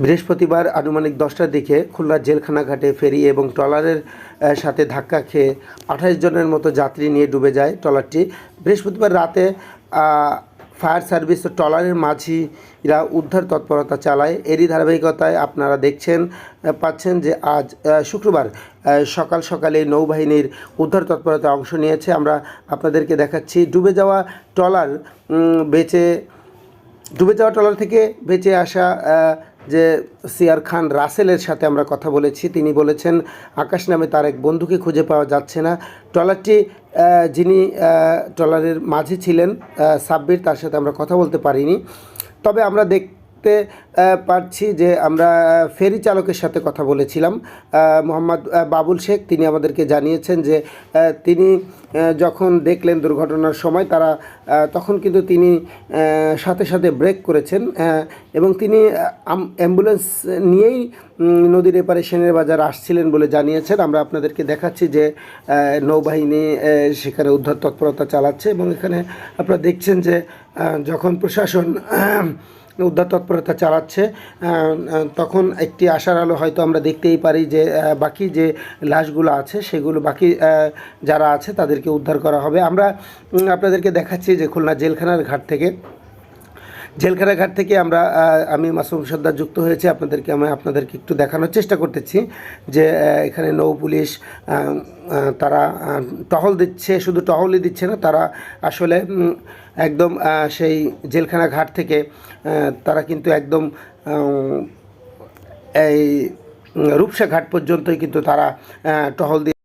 বৃহস্পতিবার আনুমানিক দশটার দিকে খুলনা জেলখানা ঘাটে ফেরি এবং ট্রলারের সাথে ধাক্কা খেয়ে আঠাশ জনের মতো যাত্রী নিয়ে ডুবে যায় ট্রলারটি। বৃহস্পতিবার রাতে ফায়ার সার্ভিস ও ট্রলারের মাঝিরা উদ্ধার তৎপরতা চালায়। এরই ধারাবাহিকতায় আপনারা দেখছেন পাচ্ছেন যে আজ শুক্রবার সকাল সকালে নৌবাহিনীর উদ্ধার তৎপরতায় অংশ নিয়েছে। আমরা আপনাদেরকে দেখাচ্ছি, ডুবে যাওয়া ট্রলার বেঁচে, ডুবে যাওয়া ট্রলার থেকে বেঁচে আসা যে সিয়ার খান রাসেলের সাথে আমরা কথা বলেছি, তিনি বলেছেন, আকাশ নামে তার এক বন্ধুকে খুঁজে পাওয়া যাচ্ছে না। ট্রলারটি যিনি ট্রলারের মাঝে ছিলেন সাব্বির, তার সাথে আমরা কথা বলতে পারিনি। তবে আমরা দেখতে পারছি যে আমরা ফেরি চালকের সাথে কথা বলেছিলাম। মোহাম্মদ বাবুল শেখ, তিনি আমাদেরকে জানিয়েছেন যে তিনি যখন দেখলেন দুর্ঘটনার সময়, তারা তখন কিন্তু তিনি সাথে সাথে ব্রেক করেছেন এবং তিনি অ্যাম্বুলেন্স নিয়েই নদীর এপারে সেনের বাজার আসছিলেন বলে জানিয়েছেন। আমরা আপনাদেরকে দেখাচ্ছি যে নৌবাহিনী সেখানে উদ্ধার তৎপরতা চালাচ্ছে এবং এখানে আপনারা দেখছেন যে যখন প্রশাসন উদ্ধার তৎপরতা চালাচ্ছে। তখন একটি আশার আলো হয়তো আমরা দেখতেই পারি যে বাকি যে লাশগুলো আছে, সেগুলো বাকি যারা আছে তাদেরকে উদ্ধার করা হবে। আমরা আপনাদেরকে দেখাচ্ছি যে খুলনা জেলখানার ঘাট থেকে জেলখানা ঘাট থেকে আমরা আমি মাসুম সর্দার যুক্ত হয়েছি। আপনাদেরকে আমি আপনাদেরকে একটু দেখানোর চেষ্টা করতেছি যে এখানে নৌ পুলিশ তারা টহল দিচ্ছে, শুধু টহলই দিচ্ছে না, তারা আসলে একদম সেই জেলখানা ঘাট থেকে তারা কিন্তু একদম এই রূপসা ঘাট পর্যন্তই কিন্তু তারা টহল দিয়ে